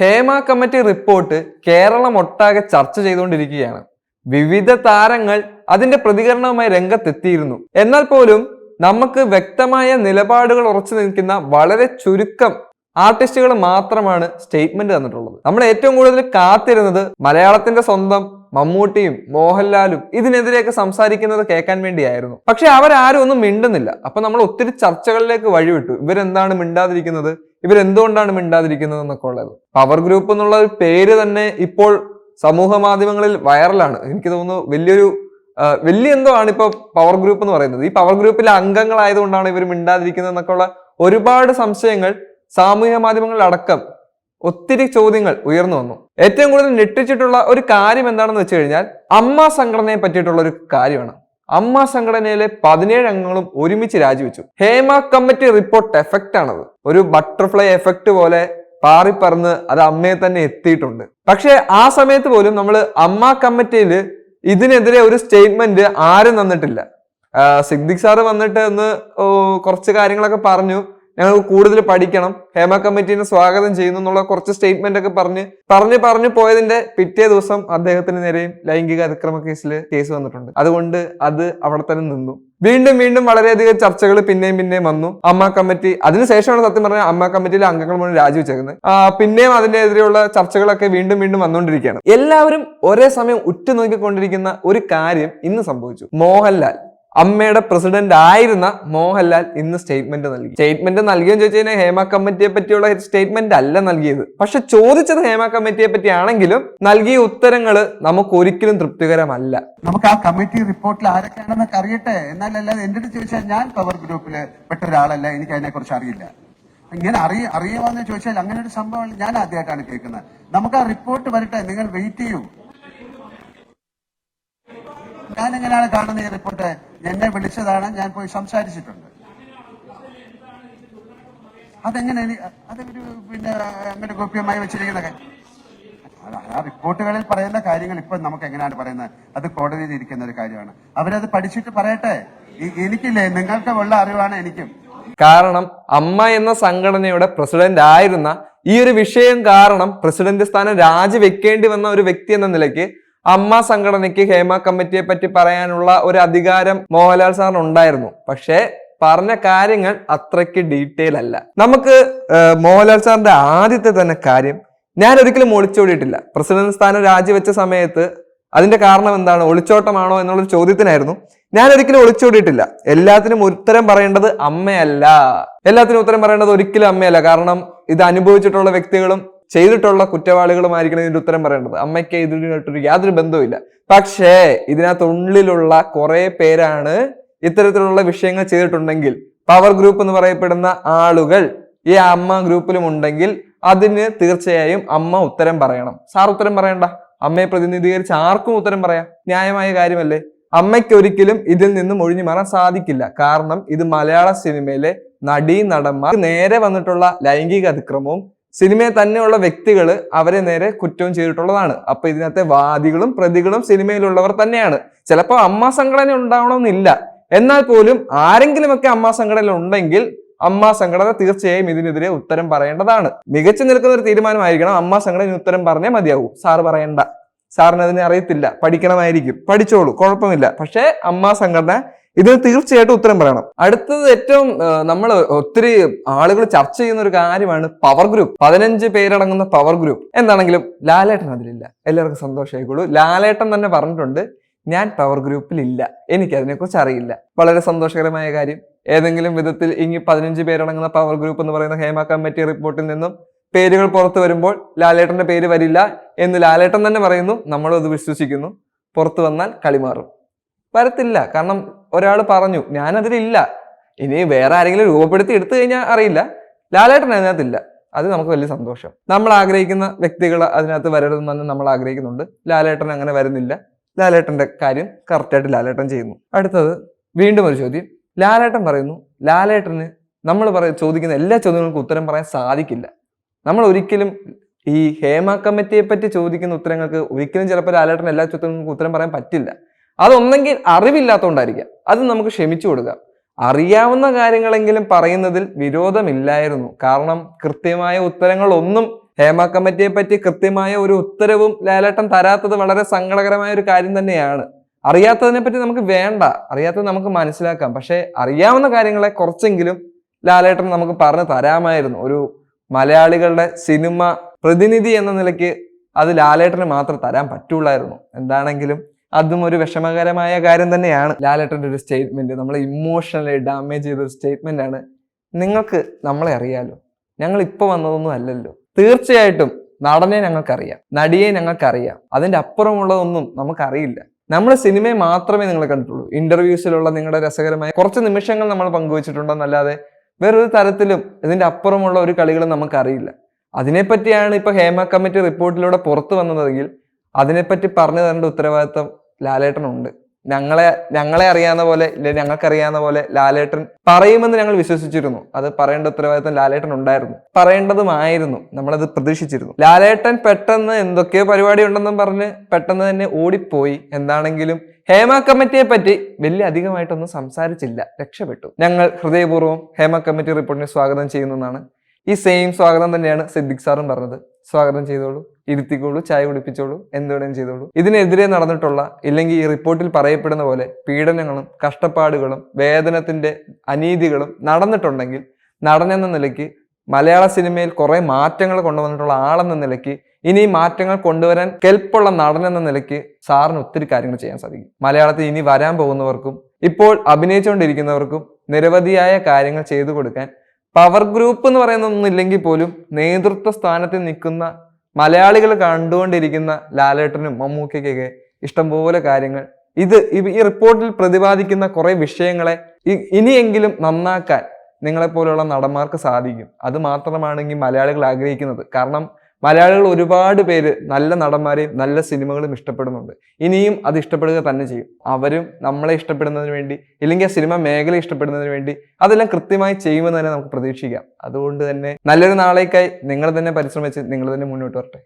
Hema committee report Keralam ഒട്ടാകെ ചർച്ച ചെയ്തുകൊണ്ടിരിക്കുകയാണ്. വിവിധ താരങ്ങൾ അതിന്റെ പ്രതികരണവുമായി രംഗത്തെത്തിയിരുന്നു. എന്നാൽ പോലും നമുക്ക് വ്യക്തമായ നിലപാടുകൾ ഉറച്ചു നിൽക്കുന്ന വളരെ ചുരുക്കം ആർട്ടിസ്റ്റുകൾ മാത്രമാണ് സ്റ്റേറ്റ്മെന്റ് തന്നിട്ടുള്ളത്. നമ്മൾ ഏറ്റവും കൂടുതൽ കാത്തിരുന്നത് മലയാളത്തിന്റെ സ്വന്തം മമ്മൂട്ടിയും മോഹൻലാലും ഇതിനെതിരെയൊക്കെ സംസാരിക്കുന്നത് കേൾക്കാൻ വേണ്ടിയായിരുന്നു. പക്ഷെ അവരാരും ഒന്നും മിണ്ടുന്നില്ല. അപ്പൊ നമ്മൾ ഒത്തിരി ചർച്ചകളിലേക്ക് വഴിവിട്ടു. ഇവരെന്താണ് മിണ്ടാതിരിക്കുന്നത്? ഇവരെന്തുകൊണ്ടാണ് മിണ്ടാതിരിക്കുന്നത് എന്നൊക്കെ ഉള്ളത്. പവർ ഗ്രൂപ്പ് എന്നുള്ള ഒരു പേര് തന്നെ ഇപ്പോൾ സമൂഹ മാധ്യമങ്ങളിൽ വൈറലാണ്. എനിക്ക് തോന്നുന്നു വലിയൊരു വലിയ എന്തോ ആണ് ഇപ്പൊ പവർ ഗ്രൂപ്പ് എന്ന് പറയുന്നത്. ഈ പവർ ഗ്രൂപ്പിലെ അംഗങ്ങളായതുകൊണ്ടാണ് ഇവർ മിണ്ടാതിരിക്കുന്നത് എന്നൊക്കെയുള്ള ഒരുപാട് സംശയങ്ങൾ സാമൂഹ്യ മാധ്യമങ്ങളിൽ അടക്കം ഒത്തിരി ചോദ്യങ്ങൾ ഉയർന്നു വന്നു. ഏറ്റവും കൂടുതൽ ഞെട്ടിച്ചിട്ടുള്ള ഒരു കാര്യം എന്താണെന്ന് വെച്ച് കഴിഞ്ഞാൽ അമ്മ സംഘടനയെ പറ്റിയിട്ടുള്ള ഒരു കാര്യമാണ്. അമ്മ സംഘടനയിലെ പതിനേഴ് അംഗങ്ങളും ഒരുമിച്ച് രാജിവെച്ചു. ഹേമ കമ്മിറ്റി റിപ്പോർട്ട് എഫക്റ്റ് ആണത്. ഒരു ബട്ടർഫ്ലൈ എഫക്റ്റ് പോലെ പാറിപ്പറന്ന് അത് അമ്മയെ തന്നെ എത്തിയിട്ടുണ്ട്. പക്ഷേ ആ സമയത്ത് പോലും നമ്മൾ അമ്മ കമ്മിറ്റിയിൽ ഇതിനെതിരെ ഒരു സ്റ്റേറ്റ്മെന്റ് ആരും തന്നിട്ടില്ല. സിദ്ദിഖ് സാറ് വന്നിട്ട് ഒന്ന് കുറച്ച് കാര്യങ്ങളൊക്കെ പറഞ്ഞു. ഞങ്ങൾക്ക് കൂടുതൽ പഠിക്കണം. ഹേമ കമ്മിറ്റീനെ സ്വാഗതം ചെയ്യുന്നു എന്നുള്ള കുറച്ച് സ്റ്റേറ്റ്മെന്റ് ഒക്കെ പറഞ്ഞ് പറഞ്ഞ് പറഞ്ഞു പോയതിന്റെ പിറ്റേ ദിവസം അദ്ദേഹത്തിന് നേരെയും ലൈംഗിക അതിക്രമ കേസിൽ കേസ് വന്നിട്ടുണ്ട്. അതുകൊണ്ട് അത് അവിടെ തന്നെ നിന്നു. വീണ്ടും വീണ്ടും വളരെയധികം ചർച്ചകൾ പിന്നെയും പിന്നെയും വന്നു. അമ്മ കമ്മിറ്റി അതിനുശേഷമാണ് സത്യം പറഞ്ഞാൽ അമ്മ കമ്മിറ്റിയിലെ അംഗങ്ങൾ മുഴുവൻ രാജിവെച്ചേക്കുന്നത്. പിന്നെയും അതിനെതിരെയുള്ള ചർച്ചകളൊക്കെ വീണ്ടും വീണ്ടും വന്നുകൊണ്ടിരിക്കുകയാണ്. എല്ലാവരും ഒരേ സമയം ഉറ്റുനോക്കിക്കൊണ്ടിരിക്കുന്ന ഒരു കാര്യം ഇന്ന് സംഭവിച്ചു. മോഹൻലാൽ. അമ്മയുടെ പ്രസിഡന്റ് ആയിരുന്ന മോഹൻലാൽ ഇന്ന് സ്റ്റേറ്റ്മെന്റ് നൽകി. സ്റ്റേറ്റ്മെന്റ് നൽകിയെന്ന് ചോദിച്ചു കഴിഞ്ഞാൽ ഹേമ കമ്മിറ്റിയെ പറ്റിയുള്ള സ്റ്റേറ്റ്മെന്റ് അല്ല നൽകിയത്. പക്ഷെ ചോദിച്ചത് ഹേമ കമ്മിറ്റിയെ പറ്റിയാണെങ്കിലും നൽകിയ ഉത്തരങ്ങൾ നമുക്ക് ഒരിക്കലും തൃപ്തികരമല്ല. നമുക്ക് ആ കമ്മിറ്റി റിപ്പോർട്ടിൽ ആരൊക്കെയാണെന്നൊക്കെ അറിയട്ടെ. എന്നാലല്ലാതെ എന്റെ അടുത്ത് ചോദിച്ചാൽ ഞാൻ പവർ ഗ്രൂപ്പിൽ പെട്ട ഒരാളല്ല എനിക്ക് അതിനെ കുറിച്ച് അറിയില്ല. ഇങ്ങനെ അറിയ അറിയാമെന്ന് ചോദിച്ചാൽ അങ്ങനെ ഒരു സംഭവം ഞാൻ ആദ്യമായിട്ടാണ് കേൾക്കുന്നത്. നമുക്ക് ആ റിപ്പോർട്ട് വരട്ടെ നിങ്ങൾ വെയിറ്റ് ചെയ്യൂ. ഞാൻ എങ്ങനെയാണ് കാണുന്നത് ഈ റിപ്പോർട്ട് എന്നെ വിളിച്ചതാണ് ഞാൻ പോയി സംസാരിച്ചിട്ടുണ്ട്. അതെങ്ങനെ അത് അതൊരു പിന്നെ അങ്ങനെ ഗോപ്യമായി വെച്ചിരിക്കുന്ന കാര്യം? ആ റിപ്പോർട്ടുകളിൽ പറയുന്ന കാര്യങ്ങൾ ഇപ്പൊ നമുക്ക് എങ്ങനെയാണ് പറയുന്നത്? അത് കോടതിയിൽ ഇരിക്കുന്ന ഒരു കാര്യമാണ്. അവരത് പഠിച്ചിട്ട് പറയട്ടെ. എനിക്കില്ലേ നിങ്ങൾക്ക് ഉള്ള അറിവാണ് എനിക്കും. കാരണം അമ്മ എന്ന സംഘടനയുടെ പ്രസിഡന്റ് ആയിരുന്ന ഈ ഒരു വിഷയം കാരണം പ്രസിഡന്റ് സ്ഥാനം രാജിവെക്കേണ്ടി വന്ന ഒരു വ്യക്തി എന്ന നിലയ്ക്ക് അമ്മ സംഘടനയ്ക്ക് ഹേമ കമ്മിറ്റിയെ പറ്റി പറയാനുള്ള ഒരു അധികാരം മോഹൻലാൽ സാറിന് ഉണ്ടായിരുന്നു. പക്ഷേ പറഞ്ഞ കാര്യങ്ങൾ അത്രയ്ക്ക് ഡീറ്റെയിൽ അല്ല. നമുക്ക് മോഹൻലാൽ സാറിന്റെ ആദ്യത്തെ തന്നെ കാര്യം ഞാൻ ഒരിക്കലും ഒളിച്ചോടിയിട്ടില്ല. പ്രസിഡന്റ് സ്ഥാനം രാജിവെച്ച സമയത്ത് അതിന്റെ കാരണം എന്താണ്? ഒളിച്ചോട്ടമാണോ എന്നുള്ളൊരു ചോദ്യത്തിനായിരുന്നു. ഞാൻ ഒരിക്കലും ഒളിച്ചോടിയിട്ടില്ല. എല്ലാത്തിനും ഉത്തരം പറയേണ്ടത് അമ്മയല്ല. എല്ലാത്തിനും ഉത്തരം പറയേണ്ടത് ഒരിക്കലും അമ്മയല്ല. കാരണം ഇത് അനുഭവിച്ചിട്ടുള്ള വ്യക്തികളും ചെയ്തിട്ടുള്ള കുറ്റവാളികളുമായിരിക്കണം ഇതിന്റെ ഉത്തരം പറയേണ്ടത്. അമ്മയ്ക്ക് ഇതിനായിട്ടൊരു യാതൊരു ബന്ധവുമില്ല. പക്ഷേ ഇതിനകത്ത് ഉള്ളിലുള്ള കുറെ പേരാണ് ഇത്തരത്തിലുള്ള വിഷയങ്ങൾ ചെയ്തിട്ടുണ്ടെങ്കിൽ പവർ ഗ്രൂപ്പ് എന്ന് പറയപ്പെടുന്ന ആളുകൾ ഈ അമ്മ ഗ്രൂപ്പിലും ഉണ്ടെങ്കിൽ അതിന് തീർച്ചയായും അമ്മ ഉത്തരം പറയണം. സാർ ഉത്തരം പറയണ്ട. അമ്മയെ പ്രതിനിധീകരിച്ച് ആർക്കും ഉത്തരം പറയാം. ന്യായമായ കാര്യമല്ലേ? അമ്മയ്ക്ക് ഒരിക്കലും ഇതിൽ നിന്നും ഒഴിഞ്ഞു മാറാൻ സാധിക്കില്ല. കാരണം ഇത് മലയാള സിനിമയിലെ നടീ നടന്മാർ നേരെ വന്നിട്ടുള്ള ലൈംഗിക അതിക്രമവും സിനിമയിൽ തന്നെയുള്ള വ്യക്തികൾ അവരെ നേരെ കുറ്റവും ചെയ്തിട്ടുള്ളതാണ്. അപ്പൊ ഇതിനകത്തെ വാദികളും പ്രതികളും സിനിമയിലുള്ളവർ തന്നെയാണ്. ചിലപ്പോൾ അമ്മ സംഘടന ഉണ്ടാവണമെന്നില്ല. എന്നാൽ പോലും ആരെങ്കിലുമൊക്കെ അമ്മ സംഘടന ഉണ്ടെങ്കിൽ അമ്മ സംഘടന തീർച്ചയായും ഇതിനെതിരെ ഉത്തരം പറയേണ്ടതാണ്. മികച്ചു നിൽക്കുന്ന ഒരു തീരുമാനമായിരിക്കണം അമ്മ സംഘടന ഉത്തരം പറഞ്ഞേ മതിയാവൂ. സാറ് പറയണ്ട. സാറിന് അതിനെ അറിയത്തില്ല. പഠിക്കണമായിരിക്കും. പഠിച്ചോളൂ. കുഴപ്പമില്ല. പക്ഷേ അമ്മ സംഘടന ഇതിന് തീർച്ചയായിട്ടും ഉത്തരം പറയണം. അടുത്തത് ഏറ്റവും നമ്മൾ ഒത്തിരി ആളുകൾ ചർച്ച ചെയ്യുന്ന ഒരു കാര്യമാണ് പവർ ഗ്രൂപ്പ് പതിനഞ്ച് പേരടങ്ങുന്ന പവർ ഗ്രൂപ്പ് എന്താണെങ്കിലും ലാലേട്ടൻ അതിലില്ല. എല്ലാവർക്കും സന്തോഷമായിക്കോളൂ ലാലേട്ടൻ തന്നെ പറഞ്ഞിട്ടുണ്ട് ഞാൻ പവർ ഗ്രൂപ്പിൽ ഇല്ല. എനിക്ക് അതിനെക്കുറിച്ച് അറിയില്ല. വളരെ സന്തോഷകരമായ കാര്യം. ഏതെങ്കിലും വിധത്തിൽ ഇനി പതിനഞ്ച് പേരടങ്ങുന്ന പവർ ഗ്രൂപ്പ് എന്ന് പറയുന്ന ഹേമ കമ്മിറ്റി റിപ്പോർട്ടിൽ നിന്നും പേരുകൾ പുറത്തു വരുമ്പോൾ ലാലേട്ടന്റെ പേര് വരില്ല എന്ന് ലാലേട്ടൻ തന്നെ പറയുന്നു. നമ്മളും അത് വിശ്വസിക്കുന്നു. പുറത്തു വന്നാൽ കളി മാറും. വരത്തില്ല. കാരണം ഒരാൾ പറഞ്ഞു ഞാനതിലില്ല. ഇനി വേറെ ആരെങ്കിലും രൂപപ്പെടുത്തി എടുത്തു കഴിഞ്ഞാൽ അറിയില്ല. ലാലേട്ടൻ അതിനകത്തില്ല. അത് നമുക്ക് വലിയ സന്തോഷം. നമ്മൾ ആഗ്രഹിക്കുന്ന വ്യക്തികൾ അതിനകത്ത് വരരുതെന്ന് നമ്മൾ ആഗ്രഹിക്കുന്നുണ്ട്. ലാലേട്ടൻ അങ്ങനെ വരുന്നില്ല. ലാലേട്ടന്റെ കാര്യം കറക്റ്റായിട്ട് ലാലേട്ടൻ ചെയ്യുന്നു. അടുത്തത് വീണ്ടും ഒരു ചോദ്യം. ലാലേട്ടൻ പറയുന്നു ലാലേട്ടന് നമ്മൾ പറയ ചോദിക്കുന്ന എല്ലാ ചോദ്യങ്ങൾക്കും ഉത്തരം പറയാൻ സാധിക്കില്ല. നമ്മൾ ഒരിക്കലും ഈ ഹേമ കമ്മിറ്റിയെ പറ്റി ചോദിക്കുന്ന ഉത്തരങ്ങൾക്ക് ഒരിക്കലും ചിലപ്പോൾ ലാലേട്ടൻ എല്ലാ ചോദ്യങ്ങൾക്കും ഉത്തരം പറയാൻ പറ്റില്ല. അതൊന്നെങ്കിൽ അറിവില്ലാത്തതുകൊണ്ടായിരിക്കാം അത് നമുക്ക് ക്ഷമിച്ചു കൊടുക്കാം അറിയാവുന്ന കാര്യങ്ങളെങ്കിലും പറയുന്നതിൽ വിരോധമില്ലായിരുന്നു. കാരണം കൃത്യമായ ഉത്തരങ്ങളൊന്നും ഹേമ കമ്മിറ്റിയെ പറ്റി കൃത്യമായ ഒരു ഉത്തരവും ലാലേട്ടൻ തരാത്തത് വളരെ സങ്കടകരമായ ഒരു കാര്യം തന്നെയാണ്. അറിയാത്തതിനെ പറ്റി നമുക്ക് വേണ്ട. അറിയാത്തത് നമുക്ക് മനസ്സിലാക്കാം. പക്ഷേ അറിയാവുന്ന കാര്യങ്ങളെ കുറച്ചെങ്കിലും ലാലേട്ടൻ നമുക്ക് പറഞ്ഞു തരാമായിരുന്നു. ഒരു മലയാളികളുടെ സിനിമ പ്രതിനിധി എന്ന നിലയ്ക്ക് അത് ലാലേട്ടന് മാത്രം തരാൻ പറ്റുള്ളായിരുന്നു. എന്താണെങ്കിലും അതും ഒരു വിഷമകരമായ കാര്യം തന്നെയാണ്. ലാലേട്ടന്റെ ഒരു സ്റ്റേറ്റ്മെന്റ് നമ്മളെ ഇമോഷണലി ഡാമേജ് ചെയ്ത ഒരു സ്റ്റേറ്റ്മെന്റ് ആണ്. നിങ്ങൾക്ക് നമ്മളെ അറിയാലോ. ഞങ്ങൾ ഇപ്പൊ വന്നതൊന്നും അല്ലല്ലോ. തീർച്ചയായിട്ടും നടനെ ഞങ്ങൾക്കറിയാം. നടിയെ ഞങ്ങൾക്കറിയാം. അതിന്റെ അപ്പുറമുള്ളതൊന്നും നമുക്കറിയില്ല. നമ്മൾ സിനിമയെ മാത്രമേ നിങ്ങൾ കണ്ടിട്ടുള്ളൂ. ഇന്റർവ്യൂസിലുള്ള നിങ്ങളുടെ രസകരമായ കുറച്ച് നിമിഷങ്ങൾ നമ്മൾ പങ്കുവച്ചിട്ടുണ്ടെന്നല്ലാതെ വേറൊരു തരത്തിലും ഇതിന്റെ അപ്പുറമുള്ള ഒരു കളികളും നമുക്കറിയില്ല. അതിനെപ്പറ്റിയാണ് ഇപ്പൊ ഹേമ കമ്മിറ്റി റിപ്പോർട്ടിലൂടെ പുറത്തു വന്നതെങ്കിൽ അതിനെപ്പറ്റി പറഞ്ഞു തരേണ്ട ഉത്തരവാദിത്തം ലാലേട്ടനുണ്ട്. ഞങ്ങളെ ഞങ്ങളെ അറിയാവുന്ന പോലെ ഞങ്ങൾക്കറിയാവുന്ന പോലെ ലാലേട്ടൻ പറയുമെന്ന് ഞങ്ങൾ വിശ്വസിച്ചിരുന്നു. അത് പറയേണ്ട ഉത്തരവാദിത്തം ലാലേട്ടൻ ഉണ്ടായിരുന്നു. പറയേണ്ടതുമായിരുന്നു. നമ്മളത് പ്രതീക്ഷിച്ചിരുന്നു. ലാലേട്ടൻ പെട്ടെന്ന് എന്തൊക്കെയോ പരിപാടി ഉണ്ടെന്നും പറഞ്ഞ് പെട്ടെന്ന് തന്നെ ഓടിപ്പോയി. എന്താണെങ്കിലും ഹേമ കമ്മിറ്റിയെ പറ്റി വലിയ അധികമായിട്ടൊന്നും സംസാരിച്ചില്ല. രക്ഷപ്പെട്ടു. ഞങ്ങൾ ഹൃദയപൂർവം ഹേമ കമ്മിറ്റി റിപ്പോർട്ടിനെ സ്വാഗതം ചെയ്യുന്നതാണ് ഈ സെയിം സ്വാഗതം തന്നെയാണ് സിദ്ദിഖ് സാറും പറഞ്ഞത്. സ്വാഗതം ചെയ്തോളൂ ഇരുത്തിക്കോളൂ ചായ കുടിപ്പിച്ചോളൂ എന്തുവേണേലും ചെയ്തോളൂ. ഇതിനെതിരെ നടന്നിട്ടുള്ള ഇല്ലെങ്കിൽ ഈ റിപ്പോർട്ടിൽ പറയപ്പെടുന്ന പോലെ പീഡനങ്ങളും കഷ്ടപ്പാടുകളും വേദനത്തിന്റെ അനീതികളും നടന്നിട്ടുണ്ടെങ്കിൽ നടനെന്ന നിലയ്ക്ക് മലയാള സിനിമയിൽ കുറേ മാറ്റങ്ങൾ കൊണ്ടുവന്നിട്ടുള്ള ആളെന്ന നിലയ്ക്ക് ഇനി മാറ്റങ്ങൾ കൊണ്ടുവരാൻ കെൽപ്പുള്ള നടൻ എന്ന നിലയ്ക്ക് സാറിന് ഒത്തിരി കാര്യങ്ങൾ ചെയ്യാൻ സാധിക്കും. മലയാളത്തിൽ ഇനി വരാൻ പോകുന്നവർക്കും ഇപ്പോൾ അഭിനയിച്ചുകൊണ്ടിരിക്കുന്നവർക്കും നിരവധിയായ കാര്യങ്ങൾ ചെയ്തു കൊടുക്കാൻ പവർ ഗ്രൂപ്പ് എന്ന് പറയുന്ന ഒന്നില്ലെങ്കിൽ പോലും നേതൃത്വ സ്ഥാനത്ത് നിൽക്കുന്ന മലയാളികൾ കണ്ടുകൊണ്ടിരിക്കുന്ന ലാലേട്ടനും മമ്മൂക്കയ്ക്കൊക്കെ ഇഷ്ടംപോലെ കാര്യങ്ങൾ. ഇത് ഈ റിപ്പോർട്ടിൽ പ്രതിപാദിക്കുന്ന കുറെ വിഷയങ്ങളെ ഇനിയെങ്കിലും നന്നാക്കാൻ നിങ്ങളെപ്പോലുള്ള നടന്മാർക്ക് സാധിക്കും. അത് മാത്രമാണെങ്കിൽ മലയാളികൾ ആഗ്രഹിക്കുന്നത്. കാരണം മലയാളികൾ ഒരുപാട് പേര് നല്ല നടന്മാരെയും നല്ല സിനിമകളും ഇഷ്ടപ്പെടുന്നുണ്ട്. ഇനിയും അത് ഇഷ്ടപ്പെടുക തന്നെ ചെയ്യും. അവരും നമ്മളെ ഇഷ്ടപ്പെടുന്നതിന് വേണ്ടി ഇല്ലെങ്കിൽ ആ സിനിമ മേഖല ഇഷ്ടപ്പെടുന്നതിന് വേണ്ടി അതെല്ലാം കൃത്യമായി ചെയ്യുമെന്ന് തന്നെ നമുക്ക് പ്രതീക്ഷിക്കാം. അതുകൊണ്ട് തന്നെ നല്ലൊരു നാളേക്കായി നിങ്ങൾ തന്നെ പരിശ്രമിച്ച് നിങ്ങൾ തന്നെ മുന്നോട്ട് വരട്ടെ.